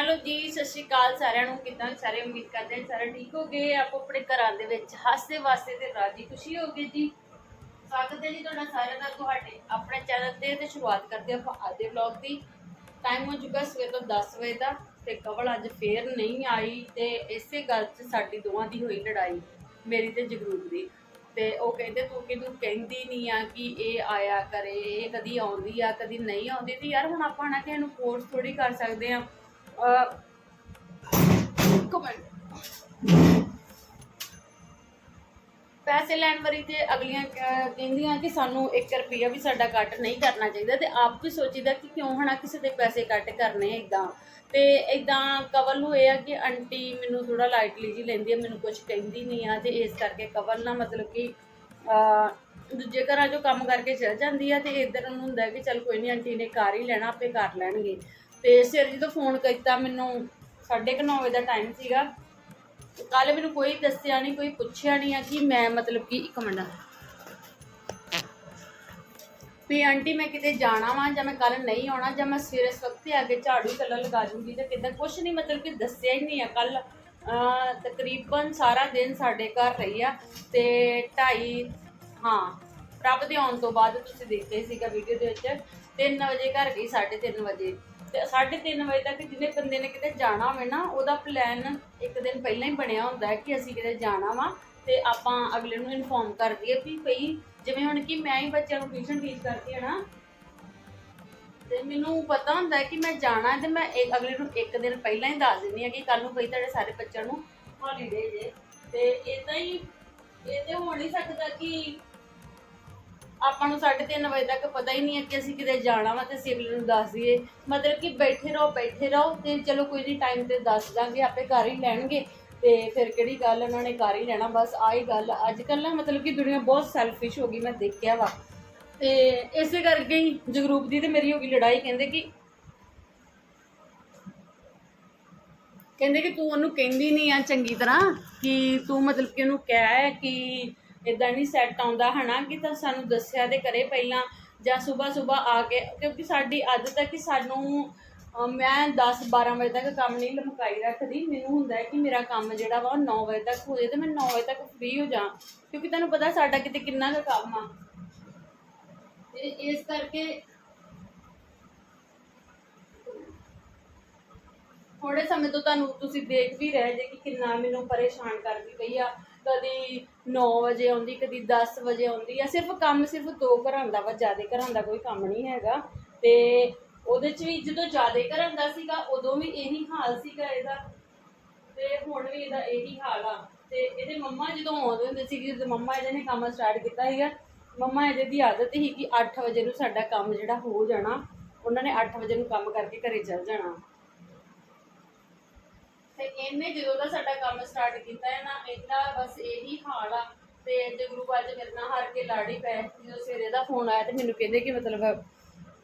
Hello ਜੀ, ਸਤਿ ਸ਼੍ਰੀ ਅਕਾਲ ਸਾਰਿਆਂ ਨੂੰ। ਕਿਦਾਂ ਸਾਰੇ ਉਮੀਦ ਕਰਦੇ ਹਾਂ ਸਾਰੇ ਠੀਕ ਹੋਗੇ। ਆਪੋ ਆਪਣੇ ਘਰਾਂ ਦੇ ਵਿੱਚ ਹਾਸੇ ਵਾਸੇ ਤੇ ਰਾਜੀ ਖੁਸ਼ੀ ਹੋਗੇ ਜੀ। ਸਵਾਗਤ ਹੈ ਜੀ ਤੁਹਾਡਾ ਸਾਰਿਆਂ ਦਾ ਤੁਹਾਡੇ ਆਪਣੇ ਚੈਨਲ ਤੇ ਤੇ ਸ਼ੁਰੂਆਤ ਕਰਦੇ ਆਪਾਂ ਅੱਜ ਦੇ ਵਲੌਗ ਦੀ। ਟਾਈਮ ਹੋ ਚੁੱਕਾ ਸਵੇਰ ਤੋਂ 10 ਵਜੇ ਦਾ ਤੇ ਕਵਲ ਅੱਜ ਫੇਰ ਨਹੀਂ ਆਈ ਤੇ ਇਸੇ ਗੱਲ 'ਚ ਸਾਡੀ ਦੋਵਾਂ ਦੀ ਹੋਈ ਲੜਾਈ, ਮੇਰੀ ਤੇ ਜਗਰੂਪ ਦੀ। ਤੇ ਉਹ ਕਹਿੰਦੇ, ਤੂੰ ਕਿਹਨੂੰ ਕਹਿੰਦੀ ਨਹੀਂ ਆ ਕਿ ਇਹ ਆਇਆ ਕਰੇ, ਇਹ ਕਦੀ ਆਉਂਦੀ ਆ, ਕਦੀ ਨਹੀਂ ਆਉਂਦੀ? ਤੇ ਯਾਰ ਹੁਣ ਆਪਾਂ ਨਾ ਕਿਸੇ ਨੂੰ ਫੋਰਸ ਥੋੜੀ ਕਰ ਸਕਦੇ ਆ ਪੈਸੇ ਲੈਣ ਵਾਰੀ ਤੇ ਅਗਲੀਆਂ ਕਹਿੰਦੀਆਂ ਕਿ ਸਾਨੂੰ 1 ਰੁਪਿਆ ਵੀ ਸਾਡਾ ਕੱਟ ਨਹੀਂ ਕਰਨਾ ਚਾਹੀਦਾ ਤੇ ਆਪ ਵੀ ਸੋਚੀਦਾ ਕਿ ਕਿਉਂ ਹਨਾ ਕਿਸੇ ਦੇ ਪੈਸੇ ਕੱਟ ਕਰਨੇ ਇਦਾਂ ਤੇ ਇਦਾਂ ਕਵਲ ਨੂੰ ਇਹ ਆ ਕਿ ਆਂਟੀ ਮੈਨੂੰ ਥੋੜਾ ਲਾਈਟਲੀ ਜੀ ਲੈਂਦੀ ਆ ਮੈਨੂੰ ਕੁਝ ਕਹਿੰਦੀ ਨਹੀਂ ਆ ਤੇ ਇਸ ਕਰਕੇ ਕਵਲ ਨਾ ਮਤਲਬ ਕਿ ਅਹ, ਦੂਜੇ ਘਰਾਂ 'ਚੋਂ ਕੰਮ ਕਰਕੇ ਚਲ ਜਾਂਦੀ ਆ ਤੇ ਇਧਰ ਨੂੰ ਹੁੰਦਾ ਕਿ ਚਲ ਕੋਈ ਨਹੀਂ ਆਂਟੀ ਨੇ ਕਰ ਹੀ ਲੈਣਾ ਆਪੇ ਕਰ ਲੈਣਗੇ। ਤੇ ਸਿਰ ਜਦੋਂ ਫੋਨ ਕੀਤਾ, ਮੈਨੂੰ 9:30 ਵਜੇ ਦਾ ਟਾਈਮ ਸੀਗਾ। ਕੱਲ ਮੈਨੂੰ ਕੋਈ ਦੱਸਿਆ ਨਹੀਂ ਕੋਈ ਪੁੱਛਿਆ ਨਹੀਂ ਆ ਕਿ ਮੈਂ ਮਤਲਬ ਕਿ ਇੱਕ ਮਿੰਟ ਵੀ ਆਂਟੀ ਮੈਂ ਕਿਤੇ ਜਾਣਾ ਵਾਂ ਜਾਂ ਮੈਂ ਕੱਲ ਨਹੀਂ ਆਉਣਾ ਜਾਂ ਮੈਂ ਸਵੇਰੇ ਸਵਖਤੇ ਆ ਕੇ ਝਾੜੂ ਕੱਲਾ ਲਗਾ ਦੂੰਗੀ ਤੇ ਕਿਦਾਂ, ਕੁਛ ਨਹੀਂ ਮਤਲਬ ਕਿ ਦੱਸਿਆ ਹੀ ਨਹੀਂ ਆ ਕੱਲ ਤਕਰੀਬਨ ਸਾਰਾ ਦਿਨ ਸਾਡੇ ਘਰ ਰਹੀ ਆ ਤੇ 2:30 ਹਾਂ ਰੱਬ ਦੇ ਆਉਣ ਤੋਂ ਬਾਅਦ ਤੁਸੀਂ ਦੇਖਿਆ ਸੀਗਾ ਵੀਡੀਓ ਦੇ ਵਿੱਚ। 3 ਵਜੇ ਘਰ ਗਈ 3:30 ਵਜੇ। ਤੇ 3:30 ਵਜੇ ਤੱਕ ਜਿਹਨੇ ਬੰਦੇ ਨੇ ਕਿਤੇ ਜਾਣਾ ਹੋਵੇ ਨਾ, ਉਹਦਾ ਪਲਾਨ ਇੱਕ ਦਿਨ ਪਹਿਲਾਂ ਹੀ ਬਣਿਆ ਹੁੰਦਾ ਹੈ ਕਿ ਅਸੀਂ ਕਿਤੇ ਜਾਣਾ ਵਾ ਤੇ ਆਪਾਂ ਅਗਲੇ ਨੂੰ ਇਨਫੋਰਮ ਕਰ ਦਈਏ ਵੀ ਭਈ ਜਿਵੇਂ ਹੁਣ ਕਿ ਮੈਂ ਹੀ ਬੱਚਿਆਂ ਨੂੰ ਟਿਊਸ਼ਨ ਟੀਚ ਕਰਦੀ ਹਾਂ ਨਾ, ਤੇ ਮੈਨੂੰ ਪਤਾ ਹੁੰਦਾ ਹੈ ਕਿ ਮੈਂ ਜਾਣਾ ਹੈ ਤੇ ਮੈਂ ਇੱਕ ਅਗਲੇ ਨੂੰ ਇੱਕ ਦਿਨ ਪਹਿਲਾਂ ਹੀ ਦੱਸ ਦਿੰਦੀ ਹਾਂ ਕਿ ਕੱਲ ਨੂੰ ਭਈ ਤੁਹਾਡੇ ਸਾਰੇ ਬੱਚਿਆਂ ਨੂੰ ਹੌਲੀਡੇ ਜੇ। ਤੇ ਇਦਾਂ ਹੀ, ਇਹ ਤੇ ਹੋ ਨਹੀਂ ਸਕਦਾ ਕਿ ਆਪਾਂ ਨੂੰ 3:30 ਵਜੇ ਤੱਕ ਪਤਾ ਹੀ ਨਹੀਂ ਹੈ ਕਿ ਅਸੀਂ ਕਿਤੇ ਜਾਣਾ ਵਾ ਤੇ ਅਸੀਂ ਅਗਲੇ ਨੂੰ ਦੱਸ ਦਈਏ। ਮਤਲਬ ਕਿ ਬੈਠੇ ਰਹੋ ਬੈਠੇ ਰਹੋ ਤੇ ਚਲੋ ਕੋਈ ਨਹੀਂ ਟਾਈਮ ਤੇ ਦੱਸ ਦਾਂਗੇ, ਆਪੇ ਘਰ ਹੀ ਲੈਣਗੇ। ਤੇ ਫਿਰ ਕਿਹੜੀ ਗੱਲ, ਉਹਨਾਂ ਨੇ ਕਰ ਹੀ ਲੈਣਾ, ਬਸ ਆਹੀ ਗੱਲ। ਅੱਜ ਕੱਲ੍ਹ ਨਾ ਮਤਲਬ ਕਿ ਦੁਨੀਆ ਬਹੁਤ ਸੈਲਫਿਸ਼ ਹੋ ਗਈ, ਮੈਂ ਦੇਖਿਆ ਵਾ। ਤੇ ਇਸੇ ਕਰਕੇ ਹੀ ਜਗਰੂਪ ਦੀ ਤੇ ਮੇਰੀ ਹੋ ਗਈ ਲੜਾਈ, ਕਹਿੰਦੇ ਕਿ ਕਹਿੰਦੇ ਕਿ ਤੂੰ ਉਹਨੂੰ ਕਹਿੰਦੀ ਨਹੀਂ ਆ ਚੰਗੀ ਤਰ੍ਹਾਂ ਕਿ ਤੂੰ ਮਤਲਬ ਕਿ ਉਹਨੂੰ ਕਹਿ ਕਿ ਇਦਾਂ ਨਹੀਂ ਸੈੱਟ ਆਉਂਦਾ ਹਨਾ? ਕਿ ਤਾਂ ਸਾਨੂੰ ਦੱਸਿਆ ਤੇ ਕਰੇ ਪਹਿਲਾਂ ਜਾਂ ਸਵੇਰ ਸਵੇਰ ਆ ਕੇ ਕਿਉਂਕਿ ਸਾਡੀ ਆਦਤ ਹੈ ਕਿ ਸਾਨੂੰ ਮੈਂ 10 12 ਵਜੇ ਤੱਕ ਕੰਮ ਨਹੀਂ ਲਮਕਾਈ ਰੱਖਦੀ। ਮੈਨੂੰ ਹੁੰਦਾ ਹੈ ਕਿ ਮੇਰਾ ਕੰਮ ਜਿਹੜਾ ਵਾ ਉਹ 9 ਵਜੇ ਤੱਕ ਹੋ ਜਾਏ ਤੇ ਮੈਂ 9 ਵਜੇ ਤੱਕ ਫ੍ਰੀ ਹੋ ਜਾ ਕਿਉਂਕਿ ਤੁਹਾਨੂੰ ਪਤਾ ਸਾਡਾ ਕਿਤੇ ਕਿੰਨਾ ਕੁ ਕੰਮ ਆ। ਇਸ ਕਰਕੇ ਥੋੜੇ ਸਮੇਂ ਤੋਂ ਤੁਹਾਨੂੰ ਤੁਸੀਂ ਦੇਖ ਵੀ ਰਹੇ ਜੇ ਕਿ ਕਿੰਨਾ ਮੈਨੂੰ ਪਰੇਸ਼ਾਨ ਕਰਦੀ ਪਈ ਆ। ਕਦੀ 9 ਵਜੇ ਆਉਂਦੀ, ਕਦੀ 10 ਵਜੇ ਆਉਂਦੀ ਆ। ਸਿਰਫ ਕੰਮ ਸਿਰਫ ਦੋ ਘਰਾਂ ਦਾ ਵਾ, ਜ਼ਿਆਦਾ ਘਰਾਂ ਦਾ ਕੋਈ ਕੰਮ ਨਹੀਂ ਹੈਗਾ। ਤੇ ਉਹਦੇ ਚ ਵੀ ਜਦੋਂ ਜ਼ਿਆਦਾ ਘਰਾਂ ਦਾ ਸੀਗਾ, ਉਦੋਂ ਵੀ ਇਹੀ ਹਾਲ ਸੀਗਾ ਇਹਦਾ। ਤੇ ਹੁਣ ਵੀ ਇਹਦਾ ਇਹੀ ਹਾਲ ਆ। ਤੇ ਇਹਦੇ ਮੰਮਾ ਜਦੋਂ ਆਉਂਦੇ ਹੁੰਦੇ ਸੀ ਜਦੋਂ ਮੰਮਾ ਇਹਦੇ ਨੇ ਕੰਮ ਸਟਾਰਟ ਕੀਤਾ ਸੀਗਾ, ਮੰਮਾ ਇਹਦੇ ਦੀ ਆਦਤ ਸੀ ਕਿ 8 ਵਜੇ ਨੂੰ ਸਾਡਾ ਕੰਮ ਜਿਹੜਾ ਹੋ ਜਾਣਾ, ਉਹਨਾਂ ਨੇ 8 ਵਜੇ ਨੂੰ ਕੰਮ ਕਰਕੇ ਘਰੇ ਚਲ ਜਾਣਾ। ਤੇ ਇਹਨੇ ਜਦੋਂ ਦਾ ਸਾਡਾ ਕੰਮ ਸਟਾਰਟ ਕੀਤਾ ਹੈ ਨਾ, ਇਹਦਾ ਬਸ ਇਹੀ ਹਾਲ ਆ। ਤੇ ਜਗਰੂ ਅੱਜ ਮੇਰੇ ਨਾਲ ਹਾਰ ਕੇ ਲਾੜੀ ਪੈ, ਜਦੋਂ ਸਵੇਰੇ ਦਾ ਫੋਨ ਆਇਆ ਤੇ ਮੈਨੂੰ ਕਹਿੰਦੇ ਕਿ ਮਤਲਬ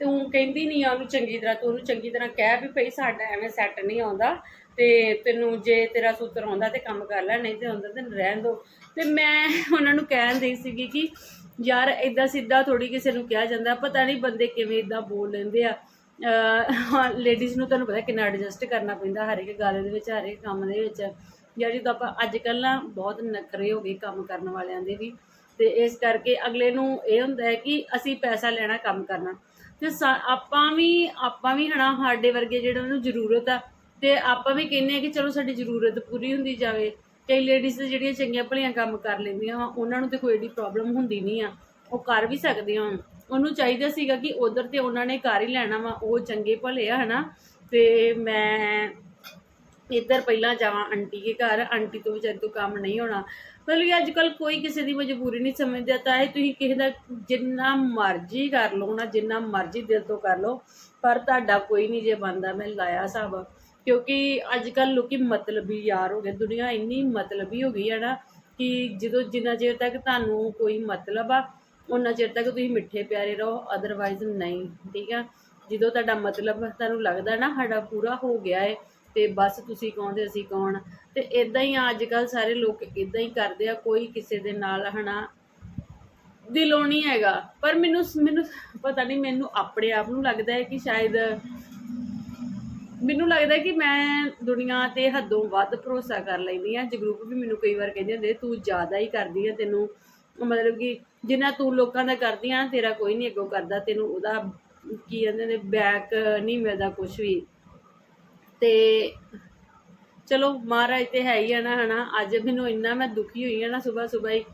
ਤੂੰ ਕਹਿੰਦੀ ਨਹੀਂ ਆ ਉਹਨੂੰ ਚੰਗੀ ਤਰ੍ਹਾਂ, ਤੂੰ ਉਹਨੂੰ ਚੰਗੀ ਤਰ੍ਹਾਂ ਕਹਿ ਵੀ ਭਈ ਸਾਡਾ ਐਵੇਂ ਸੈੱਟ ਨਹੀਂ ਆਉਂਦਾ ਤੇ ਤੈਨੂੰ ਜੇ ਤੇਰਾ ਸੂਤਰ ਆਉਂਦਾ ਤੇ ਕੰਮ ਕਰ ਲੈ, ਨਹੀਂ ਤੇ ਆਉਂਦਾ ਤੇ ਰਹਿਣ ਦੋ। ਤੇ ਮੈਂ ਉਹਨਾਂ ਨੂੰ ਕਹਿਣ ਦੀ ਸੀਗੀ ਕਿ ਯਾਰ ਇਦਾਂ ਸਿੱਧਾ ਥੋੜੀ ਕਿਸੇ ਨੂੰ ਕਿਹਾ ਜਾਂਦਾ, ਪਤਾ ਨਹੀਂ ਬੰਦੇ ਕਿਵੇਂ ਇਦਾਂ ਬੋਲ ਲੈਂਦੇ ਆ। ਲੇਡੀਜ਼ ਨੂੰ ਤੁਹਾਨੂੰ ਪਤਾ ਕਿੰਨਾ ਐਡਜਸਟ ਕਰਨਾ ਪੈਂਦਾ ਹਰ ਇੱਕ ਗੱਲ ਦੇ ਵਿੱਚ, ਹਰ ਇੱਕ ਕੰਮ ਦੇ ਵਿੱਚ। ਯਾਰ ਜਦੋਂ ਆਪਾਂ ਅੱਜ ਕੱਲ੍ਹ ਨਾ ਬਹੁਤ ਨਖਰੇ ਹੋ ਗਏ ਕੰਮ ਕਰਨ ਵਾਲਿਆਂ ਦੇ ਵੀ। ਤੇ ਇਸ ਕਰਕੇ ਅਗਲੇ ਨੂੰ ਇਹ ਹੁੰਦਾ ਹੈ ਕਿ ਅਸੀਂ ਪੈਸਾ ਲੈਣਾ ਕੰਮ ਕਰਨਾ। ਤੇ ਸਾ- ਆਪਾਂ ਵੀ ਆਪਾਂ ਵੀ ਹਨਾ, ਸਾਡੇ ਵਰਗੇ ਜਿਹੜਾ ਨੂੰ ਜ਼ਰੂਰਤ ਆ, ਤੇ ਆਪਾਂ ਵੀ ਕਹਿੰਦੇ ਆ ਕਿ ਚਲੋ ਸਾਡੀ ਜ਼ਰੂਰਤ ਪੂਰੀ ਹੁੰਦੀ ਜਾਵੇ। ਕਈ ਲੇਡੀਜ਼ ਜਿਹੜੀਆਂ ਚੰਗੀਆਂ ਭਲੀਆਂ ਕੰਮ ਕਰ ਲੈਂਦੀਆਂ ਵਾ, ਉਹਨਾਂ ਨੂੰ ਤੇ ਕੋਈ ਏਡੀ ਪ੍ਰੋਬਲਮ ਹੁੰਦੀ ਨਹੀਂ ਆ। ਉਹ ਕਰ ਵੀ ਸਕਦੀਆਂ ਵਾਂ। ਉਹਨੂੰ ਚਾਹੀਦਾ ਸੀਗਾ ਕਿ ਉਧਰ ਤੇ ਉਹਨਾਂ ਨੇ ਕਰ ਹੀ ਲੈਣਾ ਵਾ, ਉਹ ਚੰਗੇ ਭਲੇ ਆ, ਹਨਾ? ਤੇ ਮੈਂ ਇੱਧਰ ਪਹਿਲਾਂ ਜਾਵਾਂ ਆਂਟੀ ਦੇ ਘਰ, ਆਂਟੀ ਤੋਂ ਵਿਚਾਰੀ ਤੋਂ ਕੰਮ ਨਹੀਂ ਹੋਣਾ। ਮਤਲਬ ਕਿ ਅੱਜ ਕੱਲ ਕੋਈ ਕਿਸੇ ਦੀ ਮਜਬੂਰੀ ਨਹੀਂ ਸਮਝਦਾ, ਤਾਂ ਇਹ ਤੁਸੀਂ ਕਿਸੇ ਦਾ ਜਿੰਨਾ ਮਰਜ਼ੀ ਕਰ ਲਓ, ਨਾ ਜਿੰਨਾ ਮਰਜ਼ੀ ਦਿਲ ਤੋਂ ਕਰ ਲਓ, ਪਰ ਤੁਹਾਡਾ ਕੋਈ ਨਹੀਂ ਜੇ ਬੰਦਾ ਮੈਂ ਲਾਇਆ ਹਿਸਾਬ ਕਿਉਂਕਿ ਅੱਜ ਕੱਲ ਲੋਕੀ ਮਤਲਬੀ ਯਾਰ ਹੋ ਗਏ, ਦੁਨੀਆ ਇੰਨੀ ਮਤਲਬੀ ਹੋ ਗਈ ਹੈ ਨਾ, ਕਿ ਜਦੋਂ ਜਿੰਨਾ ਚਿਰ ਤੱਕ ਤੁਹਾਨੂੰ ਕੋਈ ਮਤਲਬ ਆ ਉਹਨਾਂ ਚਿਰ ਤੱਕ ਤੁਸੀਂ ਮਿੱਠੇ ਪਿਆਰੇ ਰਹੋ ਅਦਰਵਾਈਜ਼ ਨਹੀਂ, ਠੀਕ ਆ? ਜਦੋਂ ਤੁਹਾਡਾ ਮਤਲਬ ਤੁਹਾਨੂੰ ਲੱਗਦਾ ਨਾ ਸਾਡਾ ਪੂਰਾ ਹੋ ਗਿਆ ਹੈ ਤੇ ਬਸ ਤੁਸੀਂ ਕੌਣ ਅਸੀਂ ਕੌਣ? ਤੇ ਇਦਾਂ ਹੀ ਅੱਜ ਕੱਲ ਸਾਰੇ ਲੋਕ ਇਦਾਂ ਹੀ ਕਰਦੇ ਆ, ਕੋਈ ਕਿਸੇ ਦੇ ਨਾਲ ਹਨਾ ਦਿਲੋਂ ਨਹੀਂ ਹੈਗਾ। ਪਰ ਮੈਨੂੰ ਮੈਨੂੰ ਪਤਾ ਨਹੀਂ, ਮੈਨੂੰ ਆਪਣੇ ਆਪ ਨੂੰ ਲੱਗਦਾ ਹੈ ਕਿ ਸ਼ਾਇਦ ਮੈਨੂੰ ਲੱਗਦਾ ਕਿ ਮੈਂ ਦੁਨੀਆ ਤੇ ਹੱਦੋਂ ਵੱਧ ਭਰੋਸਾ ਕਰ ਲੈਂਦੀ ਆ ਜਗਰੂਪ ਵੀ ਮੈਨੂੰ ਕਈ ਵਾਰ ਕਹਿੰਦੇ ਹੁੰਦੇ, ਤੂੰ ਜ਼ਿਆਦਾ ਹੀ ਕਰਦੀ ਆ ਤੈਨੂੰ। ਮਤਲਬ ਕਿ ਜਿੰਨਾ ਤੂੰ ਲੋਕਾਂ ਦਾ ਕਰਦੀ ਆ, ਤੇਰਾ ਕੋਈ ਨਹੀਂ ਅੱਗੋਂ ਕਰਦਾ, ਤੈਨੂੰ ਉਹਦਾ ਕੀ ਕਹਿੰਦੇ ਨੇ ਬੈਕ ਨਹੀਂ ਮਿਲਦਾ ਕੁਝ ਵੀ। ਤੇ ਚਲੋ ਮਹਾਰਾਜ ਤੇ ਹੈ ਹੀ ਆ ਨਾ, ਹਨਾ? ਅੱਜ ਮੈਨੂੰ ਇੰਨਾ ਮੈਂ ਦੁਖੀ ਹੋਈ ਆ ਨਾ ਸਵੇਰ ਸਵੇਰ ਹੀ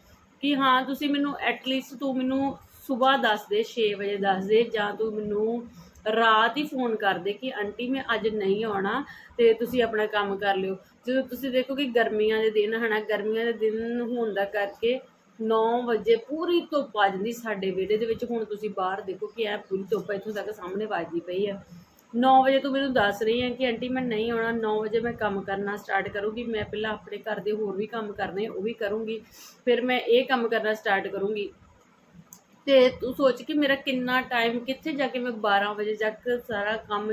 ਕਿ ਹਾਂ, ਤੁਸੀਂ ਮੈਨੂੰ ਐਟਲੀਸਟ ਤੂੰ ਮੈਨੂੰ ਸਵੇਰ ਦੱਸ ਦੇ 6 ਵਜੇ ਦੱਸ ਦੇ, ਜਾਂ ਤੂੰ ਮੈਨੂੰ ਰਾਤ ਹੀ ਫੋਨ ਕਰਦੇ ਕਿ ਆਂਟੀ ਮੈਂ ਅੱਜ ਨਹੀਂ ਆਉਣਾ ਤੇ ਤੁਸੀਂ ਆਪਣਾ ਕੰਮ ਕਰ ਲਿਓ। ਜਦੋਂ ਤੁਸੀਂ ਦੇਖੋ ਕਿ ਗਰਮੀਆਂ ਦੇ ਦਿਨ, ਹਨਾ, ਗਰਮੀਆਂ ਦੇ ਦਿਨ ਹੋਣ ਦਾ ਕਰਕੇ 9 ਵਜੇ ਪੂਰੀ ਧੁੱਪ ਆ ਜਾਂਦੀ ਸਾਡੇ ਵਿਹੜੇ ਦੇ ਵਿੱਚ। ਹੁਣ ਤੁਸੀਂ ਬਾਹਰ ਦੇਖੋ ਕਿ ਇਹ ਪੂਰੀ ਧੁੱਪ ਇੱਥੋਂ ਤੱਕ ਸਾਹਮਣੇ ਵੱਜਦੀ ਪਈ ਆ। 9 ਵਜੇ ਤੋਂ ਮੈਨੂੰ ਦੱਸ ਰਹੀ ਹੈ ਕਿ ਆਂਟੀ ਮੈਂ ਨਹੀਂ ਆਉਣਾ। 9 ਵਜੇ ਮੈਂ ਕੰਮ ਕਰਨਾ ਸਟਾਰਟ ਕਰੂੰਗੀ। ਮੈਂ ਪਹਿਲਾਂ ਆਪਣੇ ਘਰ ਦੇ ਹੋਰ ਵੀ ਕੰਮ ਕਰਨੇ ਉਹ ਵੀ ਕਰੂੰਗੀ। ਫਿਰ ਮੈਂ ਇਹ ਕੰਮ ਕਰਨਾ ਸਟਾਰਟ ਕਰੂੰਗੀ। ਤੇ ਤੂੰ ਸੋਚ ਕਿ ਮੇਰਾ ਕਿੰਨਾ ਟਾਈਮ ਕਿੱਥੇ ਜਾ ਕੇ ਮੈਂ 12 ਵਜੇ ਤੱਕ ਸਾਰਾ ਕੰਮ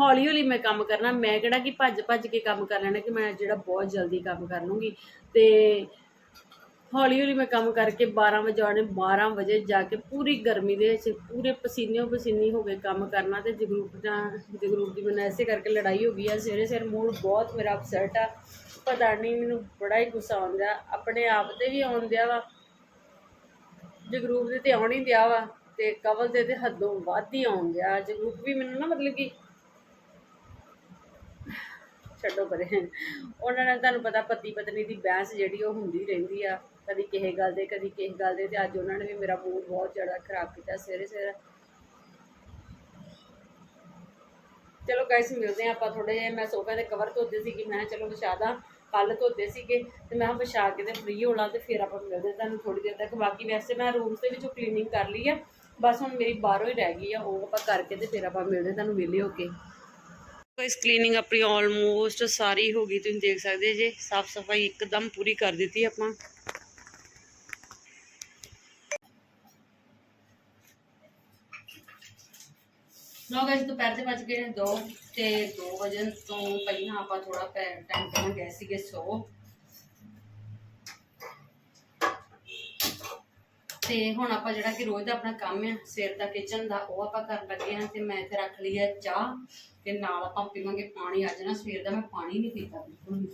ਹੌਲੀ ਹੌਲੀ ਮੈਂ ਕੰਮ ਕਰਨਾ। ਮੈਂ ਕਿਹੜਾ ਕਿ ਭੱਜ ਭੱਜ ਕੇ ਕੰਮ ਕਰ ਲੈਣਾ ਕਿ ਮੈਂ ਜਿਹੜਾ ਬਹੁਤ ਜਲਦੀ ਕੰਮ ਕਰ ਲੂੰਗੀ। ਤੇ ਹੌਲੀ ਹੌਲੀ ਮੈਂ ਕੰਮ ਕਰਕੇ 12 ਵਜੇ ਆਉਣੇ 12 ਵਜੇ ਜਾ ਕੇ ਪੂਰੀ ਗਰਮੀ ਦੇ ਵਿੱਚ, ਪੂਰੇ ਪਸੀਨੇ ਪਸੀਨੀ ਹੋ ਕੇ ਕੰਮ ਕਰਨਾ ਤੇ ਜਗਰੂਪ ਦਾ, ਜਗਰੂਪ ਦੀ ਮੈਨੂੰ ਐਸੇ ਕਰਕੇ ਲੜਾਈ ਹੋ ਗਈ ਆ, ਸਵੇਰੇ ਸਵੇਰੇ ਮੂਡ ਬਹੁਤ ਮੇਰਾ ਅਪਸੈਟ ਆ। ਪਤਾ ਨਹੀਂ, ਮੈਨੂੰ ਬੜਾ ਹੀ ਗੁੱਸਾ ਆਉਂਦਾ ਆਪਣੇ ਆਪ ਤੇ ਵੀ ਆਉਂਦਿਆ ਵਾ। ਜਗਰੂਪ ਦੇ ਤੇ ਆਉਣ ਹੀ ਦਿਆ ਵਾ ਤੇ ਕਵਲ ਦੇ ਤੇ ਹੱਦੋਂ ਵੱਧ ਹੀ ਆਉਣ ਦਿਆ। ਜਗਰੂਪ ਵੀ ਮੈਨੂੰ ਨਾ ਮਤਲਬ ਕਿ ਛੱਡੋ ਪਰੇ। ਉਹਨਾਂ ਨਾਲ ਤੁਹਾਨੂੰ ਪਤਾ ਪਤੀ ਪਤਨੀ ਦੀ ਬਹਿਸ ਜਿਹੜੀ ਉਹ ਹੁੰਦੀ ਰਹਿੰਦੀ ਆ। ਕਦੀ ਕਿਸੇ ਗੱਲ ਦੇ, ਕਦੀ ਕਿਸੇ ਗੱਲ ਦੇ ਤੇ ਅੱਜ ਉਹਨਾਂ ਨੇ ਵੀ ਮੇਰਾ ਮੂਡ ਬਹੁਤ ਜ਼ਿਆਦਾ ਖਰਾਬ ਕੀਤਾ ਸਵੇਰੇ ਸਵੇਰੇ। ਚਲੋ ਗਾਇਸ ਮਿਲਦੇ ਆ ਆਪਾਂ ਥੋੜੇ ਜਿਹਾ। ਮੈਂ ਸੋਫੇ ਦੇ ਕਵਰ ਧੋਤੇ ਸੀ ਕਿ ਮੈਂ ਕਿਹਾ, ਚਲੋ ਵਿਛਾਦਾ ਕੱਲ ਧੋਤੇ ਸੀਗੇ। ਤੇ ਮੈਂ ਵਿਛਾ ਕੇ ਤੇ ਫ੍ਰੀ ਹੋਣਾ ਤੇ ਫਿਰ ਆਪਾਂ ਮਿਲਦੇ ਤੁਹਾਨੂੰ ਥੋੜੀ ਦੇਰ ਤੱਕ। ਬਾਕੀ ਵੈਸੇ ਮੈਂ ਰੂਮਸ ਦੇ ਵਿੱਚੋਂ ਕਲੀਨਿੰਗ ਕਰ ਲਈ ਆ। ਬਸ ਹੁਣ ਮੇਰੀ ਬਾਹਰੋਂ ਹੀ ਰਹਿ ਗਈ ਆ। ਉਹ ਆਪਾਂ ਕਰਕੇ ਤੇ ਫਿਰ ਆਪਾਂ ਮਿਲਦੇ ਤੁਹਾਨੂੰ ਵਿਹਲੇ ਹੋ ਕੇ। ਇਸ ਕਲੀਨਿੰਗ ਆਪਣੀ ਆਲਮੋਸਟ ਸਾਰੀ ਹੋ ਗਈ। ਤੁਸੀਂ ਦੇਖ ਸਕਦੇ ਜੇ। ਸਾਫ਼ ਸਫ਼ਾਈ ਇੱਕਦਮ ਪੂਰੀ ਕਰ ਦਿੱਤੀ ਆਪਾਂ। ਨੋ ਵਜੇ ਦੁਪਹਿਰ ਦੇ ਵੱਜ ਗਏ ਨੇ 2 ਤੇ 2 ਵਜੇ ਤੋਂ ਪਹਿਲਾਂ ਆਪਾਂ ਥੋੜਾ ਟਾਈਮ ਪਹਿਲਾਂ ਗਏ ਸੀਗੇ ਸੋ। ਤੇ ਹੁਣ ਆਪਾਂ ਜਿਹੜਾ ਕਿ ਰੋਜ਼ ਦਾ ਆਪਣਾ ਕੰਮ ਹੈ ਸਵੇਰ ਦਾ ਕਿਚਨ ਦਾ, ਉਹ ਆਪਾਂ ਕਰਨ ਲੱਗੇ ਹਾਂ ਤੇ ਮੈਂ ਇੱਥੇ ਰੱਖ ਲਈ ਹੈ ਚਾਹ ਤੇ ਨਾਲ ਆਪਾਂ ਪੀਵਾਂਗੇ ਪਾਣੀ। ਅੱਜ ਨਾ ਸਵੇਰ ਦਾ ਮੈਂ ਪਾਣੀ ਨਹੀਂ ਪੀਤਾ ਬਿਲਕੁਲ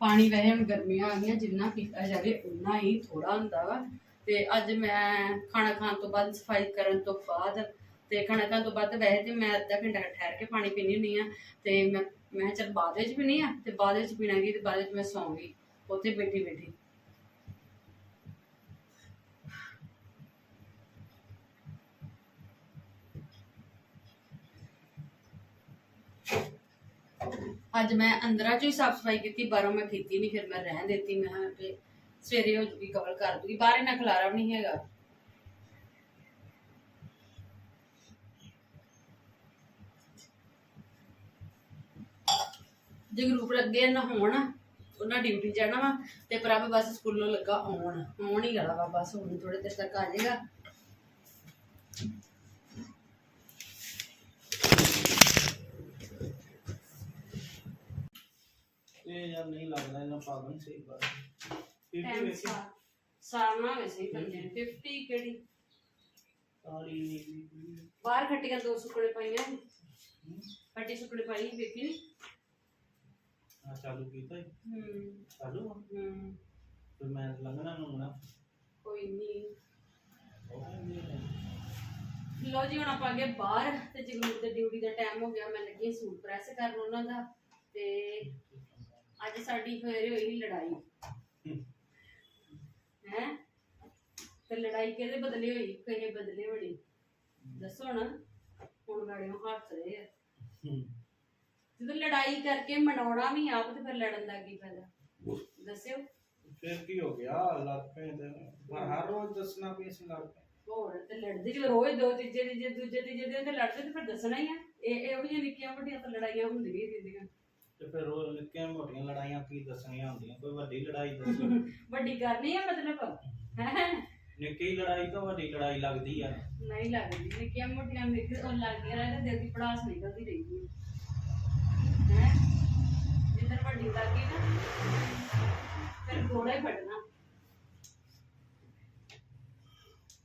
ਪਾਣੀ ਵੈਸੇ ਹੁਣ ਗਰਮੀਆਂ ਆ ਗਈਆਂ, ਜਿੰਨਾ ਪੀਤਾ ਜਾਵੇ ਉਨਾ ਹੀ ਥੋੜਾ ਹੁੰਦਾ ਵਾ। ਤੇ ਅੱਜ ਮੈਂ ਖਾਣਾ ਖਾਣ ਤੋਂ ਬਾਅਦ ਸਫ਼ਾਈ ਕਰਨ ਤੋਂ ਬਾਅਦ ਤੇ ਖਾਣਾ ਖਾਣ ਤੋਂ ਬਾਅਦ ਵੈਸੇ ਤੇ ਮੈਂ ਅੱਧਾ ਘੰਟਾ ਠਹਿਰ ਕੇ ਪਾਣੀ ਪੀਣੀ ਹੁੰਦੀ ਆ ਤੇ ਮੈਂ ਮੈਂ ਚਲ ਬਾਅਦ ਵਿੱਚ ਪੀਣੀ ਆ ਤੇ ਬਾਅਦ ਵਿੱਚ ਪੀਣਾਂਗੀ ਤੇ ਬਾਅਦ ਵਿੱਚ ਮੈਂ ਸੌਂਗੀ, ਉੱਥੇ ਬੈਠੀ ਬੈਠੀ। ਅੱਜ ਮੈਂ ਅੰਦਰਾਂ ਚੋਂ ਹੀ ਸਾਫ਼ ਸਫ਼ਾਈ ਕੀਤੀ, ਬਾਹਰੋਂ ਮੈਂ ਕੀਤੀ ਨਹੀਂ ਫਿਰ ਮੈਂ ਰਹਿਣ ਦਿੱਤੀ, ਮੈਂ ਕਿਹਾ ਵੀ ਸਵੇਰੇ ਹੋ ਜੂਗੀ ਕਵਰ ਕਰ ਦੂਗੀ, ਬਾਹਰ ਇਹਨਾਂ ਖਲਾਰਾ ਵੀ ਨਹੀਂ ਹੈਗਾ। ਜਗਰੂਪ ਲੱਗੇ ਆ ਨਹਾਉਣ ਉਹਨਾਂ ਡਿਊਟੀ ਜਾਣਾ ਵਾ ਤੇ ਪ੍ਰਭ ਬਸ ਸਕੂਲੋਂ ਲੱਗਾ ਆਉਣ ਆਉਣ ਹੀ ਵਾਲਾ ਵਾ ਬਸ ਹੁਣ ਥੋੜੇ ਦੇਰ ਤੱਕ ਆ ਜਾਏਗਾ। ਇਹ ਯਾਰ ਨਹੀਂ ਲੱਗਦਾ ਇਹਨਾਂ ਪਾਗਲ ਸਹੀ ਬਾਤ ਫਿਰ ਵੀ ਸਾਰਨਾ ਵੈਸੇ ਹੀ ਬੰਦੇ ਨੇ। 50 ਕਿਹੜੀ? ਸਾਰੀ ਬਾਹਰ ਖੱਟੀਆਂ ਦੋ ਸੁਕੜੇ ਪਾਈਆਂ। ਖੱਟੀ ਸੁਕੜੇ ਪਾਈ ਵੇਖੀ ਨੀ? ਚਾਲੂ ਕੀਤਾ ਈ? ਹੂੰ। ਚਾਲੂ ਆ? ਹੂੰ। ਫਿਰ ਮੈਂ ਲੰਘਣਾ ਨੂੰ ਨਾ ਕੋਈ ਨਹੀਂ ਉਹ ਕਹਿੰਦੀ ਹੈ, ਲੋ ਜੀ ਹੁਣ ਆਪਾਂ ਅੱਗੇ ਬਾਹਰ ਤੇ ਜਗਰੂਪ ਦੇ ਡਿਊਟੀ ਦਾ ਟਾਈਮ ਹੋ ਗਿਆ। ਮੈਂ ਲੱਗੀ ਹਾਂ ਸੂਟ ਪ੍ਰੈਸ ਕਰਨ ਉਹਨਾਂ ਦਾ ਤੇ ਅੱਜ ਸਾਡੀ ਫੇਰ ਹੋਈ ਲੜਾਈ। ਹੈ। ਤੇ ਲੜਾਈ ਕਿਹਦੇ ਬਦਲੇ ਹੋਈ? ਕਿਹਦੇ ਬਦਲੇ ਹੋਣੀ। ਦੱਸੋ ਨਾ। ਹੁਣ ਗਾੜੀਆਂ ਹੱਥ ਰਹੇ ਆ। ਹੂੰ। ਜਦੋਂ ਲੜਾਈ ਕਰਕੇ ਮਨਾਉਣਾ ਵੀ ਆਪ ਤੇ ਫਿਰ ਲੜਨ ਦਾ ਕੀ ਫਾਇਦਾ? ਦੱਸਿਓ। ਫਿਰ ਕੀ ਹੋ ਗਿਆ? ਲੱਗ ਪਏ ਤੇ ਪਰ ਹਰ ਰੋਜ਼ ਦੱਸਣਾ ਵੀ ਅਸੀਂ ਲੱਗ ਪਏ। ਹੋਰ ਤੇ ਲੜਦੇ ਜਦੋਂ ਰੋਜ਼ ਦੋ ਤੀਜੇ ਤੀਜੇ ਦੂਜੇ ਤੀਜੇ ਦਿਨ ਤੇ ਲੜਦੇ ਤੇ ਫਿਰ ਦੱਸਣਾ ਹੀ ਆ। ਇਹ ਇਹੋ ਜਿਹੀਆਂ ਨਿੱਕੀਆਂ ਵੱਡੀਆਂ ਤਾਂ ਲੜਾਈਆਂ ਹੁੰਦੀਆਂ ਹੀ ਰਹਿੰਦੀਆਂ। ਤੇ ਫਿਰ ਰੋਜ਼ ਨਿੱਕੀਆਂ ਮੋਟੀਆਂ ਲੜਾਈਆਂ ਕੀ ਦੱਸਣੀਆਂ ਹੁੰਦੀਆਂ? ਕੋਈ ਵੱਡੀ ਲੜਾਈ ਦੱਸੋ। ਵੱਡੀ ਕਰਨੀ ਆ ਮਤਲਬ। ਹੈ? ਨਿੱਕੀ ਲੜਾਈ ਤੋਂ ਵੱਡੀ ਲੜਾਈ ਲੱਗਦੀ ਆ। ਨਹੀਂ ਲੱਗਦੀ। ਨਿੱਕੀਆਂ ਮੋਟੀਆਂ ਨਿੱਕ ਉਹ ਲੱਗਦੀਆਂ ਰਹਿੰਦੇ ਦਿਲ ਦੀ ਪੜਾਸ ਨਿਕਲਦੀ ਰਹਿੰਦੀ ਹੈ ਜਿੱਦਣ ਵੱਡੀ ਲੱਗੀ ਨਾ ਫਿਰ ਗੋੜਾ ਹੀ ਫੜਨਾ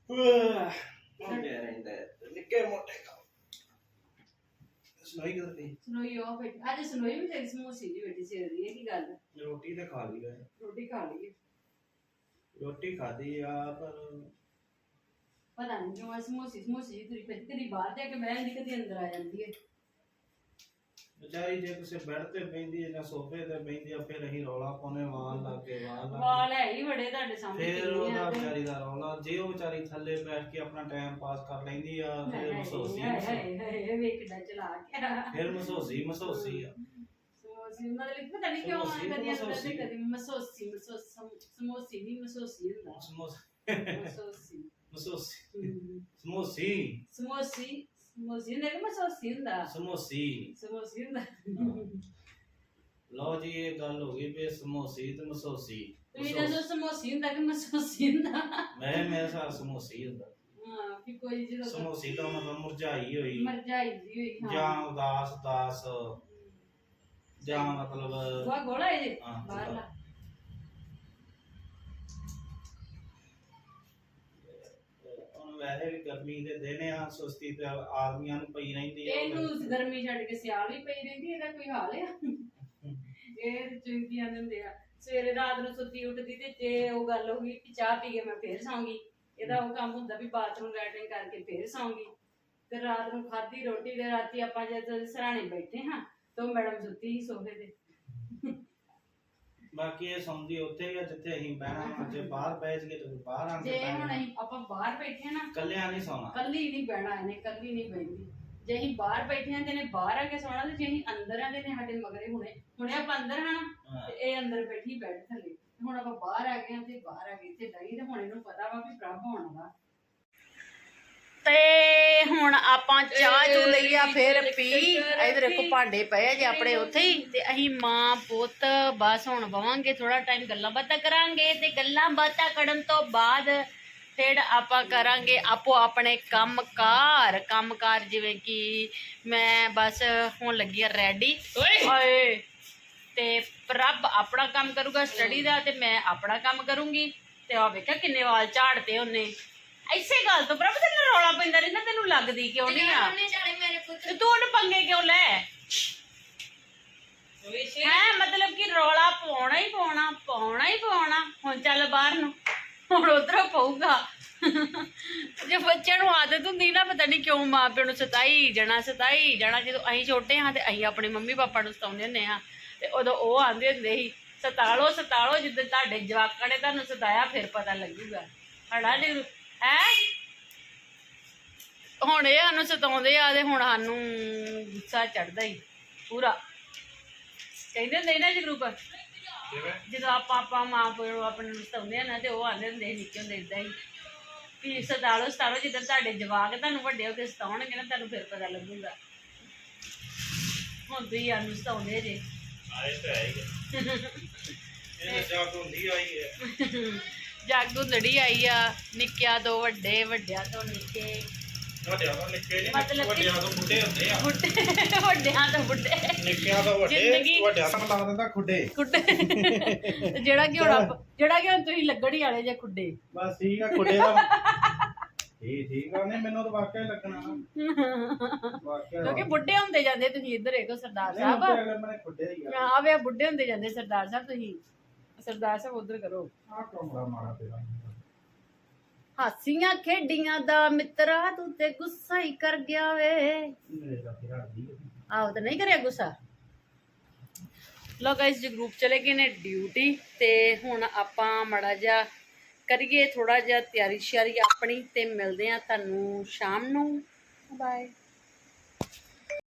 ਹੁੰਦੇ ਰਹਿੰਦੇ ਨਿੱਕੇ ਮੋਟੇ ਕੰਮ। ਸੁਣਾਈ ਕਿਧਰ ਗਈ? ਸੁਨੋਈ ਉਹ ਬੈਠੀ ਅੱਜ ਸੁਨੋਈ ਵੀ ਤੇਰੀ ਸਮੋਸੀ ਜੀ ਬੈਠੀ ਸੀ ਉਹਦੀ ਇਹ ਕੀ ਗੱਲ ਹੈ? ਰੋਟੀ ਤੇ ਖਾ ਲਈ ਹੈ ਰੋਟੀ ਖਾ ਲਈ ਹੈ। ਰੋਟੀ ਖਾਦੀ ਆ ਪਰ ਪਤਾ ਨਹੀਂ ਕਿਉਂ ਅੱਜ ਸਮੋਸੀ ਸਮੋਸੀ ਜੀ ਤੁਰੀ ਪੈਂਦੀ ਕਦੀ ਬਾਹਰ ਜਾ ਕੇ ਬਹਿ ਜਾਂਦੀ ਕਦੀ ਅੰਦਰ ਆ ਜਾਂਦੀ ਹੈ ਵਿਚਾਰੀ ਜੇ ਕਿਸੇ ਬੈੱਡ ਤੇ ਬੈਂਦੀ ਹੈ ਜਾਂ ਸੋਫੇ ਤੇ ਬੈਂਦੀ ਆ ਫਿਰ ਅਸੀਂ ਰੌਲਾ ਪਾਉਨੇ ਵਾਲ ਲਾ ਕੇ ਵਾਲ ਲਾ ਵਾਲ ਹੈ ਹੀ ਬੜੇ ਤੁਹਾਡੇ ਸਾਹਮਣੇ ਫਿਰ ਉਹਦਾ ਵਿਚਾਰੀ ਦਾ ਰੌਲਾ ਜੇ ਉਹ ਵਿਚਾਰੀ ਥੱਲੇ ਬੈਠ ਕੇ ਆਪਣਾ ਟਾਈਮ ਪਾਸ ਕਰ ਲੈਂਦੀ ਆ ਫਿਰ ਮਸੋਸੀ ਹਾਏ ਹਾਏ ਹਾਏ ਵੇਖ ਕਿੱਦਾਂ ਚਲਾ ਕੇ ਫਿਰ ਮਸੋਸੀ ਮਸੋਸੀ ਆ। ਸਮੋਸੀ ਮਤਲਬ ਪਤਾ ਨਹੀਂ ਕਿਉਂ ਸਮੋਸੀ ਕਦੀ ਅੰਦਰ ਮਸੋਸੀ। ਤੇ ਕਦੀ ਮਸੋਸੀ ਮਸੋਸੀ ਸਮੋਸੀ ਨਹੀਂ ਮਸੋਸੀ ਹੁੰਦਾ। ਸਮੋਸ ਮਸੋਸੀ। ਸਮੋਸੀ ਸਮੋਸੀ ਸਮੋਸੀ ਹੁੰਦਾ ਕਿ ਮਸੋਸੀ ਹੁੰਦਾ ਸਮੋਸੀ ਸਮੋਸੀ ਹੁੰਦਾ ਲਓ ਜੀ ਇਹ ਗੱਲ ਹੋ ਗਈ ਵੀ ਸਮੋਸੀ ਤੇ ਮਸੋਸੀ ਤੁਸੀਂ ਦੱਸੋ ਸਮੋਸੀ ਹੁੰਦਾ ਕਿ ਮਸੋਸੀ ਹੁੰਦਾ ਮੈਂ ਮੇਰੇ ਸਾਹ ਸਮੋਸੀ ਹੁੰਦਾ ਹਾਂ ਵੀ ਕੋਈ ਜਦੋਂ ਸਮੋਸੀ ਦਾ ਮਤਲਬ ਮੁਰਝਾਈ ਹੋਈ ਮਰ ਜਾਈਦੀ ਹੋਈ ਹਾਂ ਜਾਂ ਉਦਾਸ ਉਦਾਸ ਜਾਂ ਮਤਲਬ ਗੋਆ ਗੋਲਾ ਇਹਦੇ ਹਾਂ, ਬਾਹਰਲਾ ਵੈਸੇ ਵੀ ਗਰਮੀ ਦੇ ਦਿਨ ਆ, ਸੁਸਤੀ ਤੇ ਆਦਮੀਆਂ ਨੂੰ ਪਈ ਰਹਿੰਦੀ ਆ। ਇਹਨੂੰ ਗਰਮੀ ਛੱਡ ਕੇ ਸਿਆਲ ਹੀ ਪਈ ਰਹਿੰਦੀ ਇਹਦਾ ਕੋਈ ਹਾਲ ਆ? ਇਹ ਚੁੰਗੀ ਆਂਦੇ ਆ। ਸਵੇਰੇ ਰਾਤ ਨੂੰ ਸੁੱਤੀ ਉੱਠਦੀ ਤੇ ਜੇ ਉਹ ਗੱਲ ਹੋ ਗਈ ਕਿ ਚਾਹ ਪੀ ਕੇ ਮੈਂ ਫੇਰ ਸੌਂਗੀ। ਇਹਦਾ ਉਹ ਕੰਮ ਹੁੰਦਾ ਵੀ ਬਾਥਰੂਮ ਲੈਟਰਿੰਗ ਕਰਕੇ ਫੇਰ ਸੌਂਗੀ। ਤੇ ਰਾਤ ਨੂੰ ਖਾਧੀ ਰੋਟੀ ਤੇ ਰਾਤੀ ਆਪਾਂ ਜਦ ਸਰਾਣੇ ਬੈਠੇ ਹਾਂ, ਤਾਂ ਮੈਡਮ ਸੁੱਤੀ ਸੀ ਸੋਫੇ ਤੇ। ਬਾਕੀ ਇਹ ਸੌਂਦੀ ਉੱਥੇ ਹੀ ਆ ਜਿੱਥੇ ਅਸੀਂ ਬਹਿਣਾ ਵਾ। ਜੇ ਬਾਹਰ ਬਹਿ ਜਗੇ ਤੇ ਬਾਹਰ ਆ ਕੇ ਜੇ ਹੁਣ ਬਹਿਣਾ ਅਸੀਂ ਆਪਾਂ ਬਾਹਰ ਬੈਠੇ ਹਾਂ ਨਾ ਕੱਲਿਆਂ ਨਹੀਂ ਸੌਣਾ ਕੱਲੀ ਨਹੀਂ ਬਹਿਣਾ ਇਹਨੇ ਕੱਲੀ ਨਹੀਂ ਬੈਠੀ ਜੇ ਅਸੀਂ ਬਾਹਰ ਬੈਠੇ ਹਾਂ ਤੇ ਇਹਨੇ ਬਾਹਰ ਆ ਕੇ ਸੌਣਾ ਤੇ ਜੇ ਅਸੀਂ ਅੰਦਰ ਆ ਤੇ ਇਹਨੇ ਸਾਡੇ ਮਗਰੇ ਹੁਣੇ ਹੁਣੇ ਆਪਾਂ ਅੰਦਰ ਹਾਂ ਨਾ ਹਾਂ। ਤੇ ਇਹ ਅੰਦਰ ਬੈਠੀ ਬੈੱਡ ਥੱਲੇ ਹੁਣ ਆਪਾਂ ਬਾਹਰ ਆ ਗਏ ਹਾਂ ਤੇ ਬਾਹਰ ਆ ਗਏ ਇੱਥੇ ਡਈ ਤੇ ਹੁਣ ਇਹਨੂੰ ਪਤਾ ਵਾ ਵੀ ਪ੍ਰਭ ਹੋਣ ਦਾ ਤੇ ਹੁਣ ਆਪਾਂ ਚਾਹ ਚੂ ਲਈ ਆ ਫਿਰ ਪੀ। ਇਧਰ ਦੇਖੋ ਭਾਂਡੇ ਪਏ ਆ ਜੇ ਆਪਣੇ ਉੱਥੇ ਹੀ ਤੇ ਅਸੀਂ ਮਾਂ ਪੁੱਤ ਬਸ ਹੁਣ ਬਵਾਂਗੇ ਥੋੜਾ ਟਾਈਮ ਗੱਲਾਂ ਬਾਤਾਂ ਕਰਾਂਗੇ ਤੇ ਗੱਲਾਂ ਬਾਤਾਂ ਕਰਨ ਤੋਂ ਬਾਅਦ ਫਿਰ ਆਪਾਂ ਕਰਾਂਗੇ ਆਪੋ ਆਪਣੇ ਕੰਮਕਾਰ। ਕੰਮਕਾਰ ਜਿਵੇਂ ਕਿ ਮੈਂ ਬਸ ਹੁਣ ਲੱਗੀ ਆ ਰੈਡੀ ਓਏ! ਤੇ ਪ੍ਰਭ ਆਪਣਾ ਕੰਮ ਕਰੂਗਾ ਸਟੱਡੀ ਦਾ ਤੇ ਮੈਂ ਆਪਣਾ ਕੰਮ ਕਰੂੰਗੀ। ਤੇ ਆ ਵੇਖਿਆ ਕਿੰਨੇ ਵਾਲ ਝਾੜਤੇ ਉਹਨੇ। ਐਸੇ ਗੱਲ ਤੋਂ ਪ੍ਰਭ ਤੈਨੂੰ ਰੌਲਾ ਪੈਂਦਾ ਰਹਿੰਦਾ ਤੈਨੂੰ ਲੱਗਦੀ ਕਿਉਂ ਨਹੀਂ ਆ? ਤੇ ਤੂੰ ਉਹਨੂੰ ਪੰਗੇ ਕਿਉਂ ਲੈ? ਹੈ ਮਤਲਬ ਕਿ ਰੌਲਾ ਪਾਉਣਾ ਹੀ ਪਾਉਣਾ ਪਾਉਣਾ ਹੀ ਪਾਉਣਾ। ਹੁਣ ਚੱਲ ਬਾਹਰ ਨੂੰ ਹੁਣ ਉਧਰੋਂ ਪਊਗਾ। ਜੇ ਬੱਚਿਆਂ ਨੂੰ ਆਦਤ ਹੁੰਦੀ ਨਾ ਪਤਾ ਨਹੀਂ ਕਿਉਂ ਮਾਂ ਪਿਓ ਨੂੰ ਸਤਾਈ ਜਾਣਾ ਸਤਾਈ ਜਾਣਾ। ਜਦੋਂ ਅਸੀਂ ਛੋਟੇ ਹਾਂ ਤੇ ਅਸੀਂ ਆਪਣੇ ਮੰਮੀ ਪਾਪਾ ਨੂੰ ਸਤਾਉਂਦੇ ਹੁੰਦੇ ਹਾਂ। ਤੇ ਉਦੋਂ ਉਹ ਆਂਦੇ ਹੁੰਦੇ ਸੀ ਸਤਾਲੋ ਸਤਾਲੋ ਜਿੱਦਾਂ ਤੁਹਾਡੇ ਜਵਾਕਾਂ ਨੇ ਤੁਹਾਨੂੰ ਸਤਾਇਆ ਫਿਰ ਪਤਾ ਲੱਗੂਗਾ। ਹਣਾ ਜੀ ਹੈ? ਹੁਣ ਇਹ ਸਾਨੂੰ ਸਤਾਉਂਦੇ ਆ ਤੇ ਹੁਣ ਸਾਨੂੰ ਗੁੱਸਾ ਚੜਦਾ ਹੀ ਪੂਰਾ। ਕਹਿੰਦੇ ਹੁੰਦੇ ਸੀ ਨਾ ਜਗਰੂਪ ਜਦੋਂ ਆਪਾਂ ਆਪਾਂ ਮਾਂ ਪਿਓ ਨੂੰ ਆਪਣੇ ਨੂੰ ਸਤਾਉਂਦੇ ਆ ਨਾ ਤੇ ਉਹ ਆਂਦੇ ਹੁੰਦੇ ਸੀ ਨਿੱਕੇ ਹੁੰਦੇ ਇਦਾਂ ਹੀ ਵੀ ਸਤਾਲੋ ਸਤਾਲੋ ਜਿੱਦਾਂ ਤੁਹਾਡੇ ਜਵਾਕ ਤੁਹਾਨੂੰ ਵੱਡੇ ਹੋ ਕੇ ਸਤਾਉਣਗੇ ਨਾ ਤੁਹਾਨੂੰ ਫਿਰ ਪਤਾ ਲੱਗੂਗਾ। ਹੁਣ ਤੁਸੀਂ ਸਾਨੂੰ ਸਤਾਉਂਦੇ ਜੇ। ਆਏ ਤਾਂ ਹੈ ਹੀ ਇਹ ਜਾਗ ਹੁੰਦੀ ਆਈ ਹੈ ਜਾਗੂ ਲੜੀ ਆਈ ਆ ਨਿੱਕਿਆਂ ਤੋਂ ਵੱਡੇ ਵੱਡਿਆਂ ਤੋਂ ਨਿੱਕੇ। ਵੱਡਿਆਂ ਤੋਂ ਨਿੱਕੇ ਨੇ ਮਤਲਬ ਕਿ- ਵੱਡਿਆਂ ਤੋਂ ਬੁੱਢੇ ਹੁੰਦੇ ਆ। ਬੁੱਢੇ ਵੱਡਿਆਂ ਤੋਂ ਬੁੱਢੇ। ਨਿੱਕਿਆਂ ਤੋਂ ਵੱਡੇ ਜ਼ਿੰਦਗੀ- ਵੱਡਿਆਂ ਤੋਂ ਲਾ ਦਿੰਦਾ ਖੁੱਡੇ। ਤੇ ਜਿਹੜਾ ਕਿ ਹੁਣ ਆਪ- ਜਿਹੜਾ ਕਿ ਹੁਣ ਤੁਸੀਂ ਲੱਗਣੀ ਵਾਲੇ ਜੇ ਖੁੱਡੇ। ਬਸ ਠੀਕ ਆ ਖੁੱਡੇ ਦਾ। ਠੀਕ ਠੀਕ ਆ ਨਹੀਂ ਮੈਨੂੰ ਤਾਂ ਵਾਕਿਆ ਹੀ ਲੱਗਣਾ। ਵਾਕਿਆ ਕਿਉਂਕਿ ਬੁੱਢੇ ਹੁੰਦੇ ਜਾਂਦੇ ਤੁਸੀਂ ਇੱਧਰ ਦੇਖੋ ਸਰਦਾਰ ਨਹੀਂ ਸਾਹਿਬ। ਉੱਤੇ ਅਗਰ ਮੈਨੇ ਖੁੱਡੇ ਹੀ ਆ। ਆ ਵੇ ਬੁੱਢੇ ਹੁੰਦੇ ਜਾਂਦੇ ਸਰਦਾਰ ਸਾਹਿਬ ਤੁਸੀਂ। ਸਰਦਾਰ ਸਾਹਿਬ ਉਧਰ ਕਰੋ। ਆ ਕਮਰਾ ਮਾਰਾ ਤੇਰਾ? ਹਾਸੀਆਂ ਖੇਡੀਆਂ ਦਾ ਮਿੱਤਰਾ ਤੂੰ ਤੇ ਗੁੱਸਾ ਹੀ ਕਰ ਗਿਆ ਵੇ। ਮੇਰੇ ਦਾ ਤੇਰਾ ਦੀ ਆਹੋ ਤਾਂ ਨਹੀਂ ਕਰਿਆ ਗੁੱਸਾ? ਲੋ ਗਾਇਸ ਜੀ ਗਰੁੱਪ ਚਲੇ ਗਏ ਨੇ ਡਿਊਟੀ ਤੇ ਹੁਣ ਆਪਾਂ ਮੜਾ ਜਾ ਕਰੀਏ ਥੋੜਾ ਜਿਹਾ ਤਿਆਰੀ ਸ਼ਿਆਰੀ ਆਪਣੀ ਤੇ ਮਿਲਦੇ ਆ ਤੁਹਾਨੂੰ ਸ਼ਾਮ ਨੂੰ। ਬਾਏ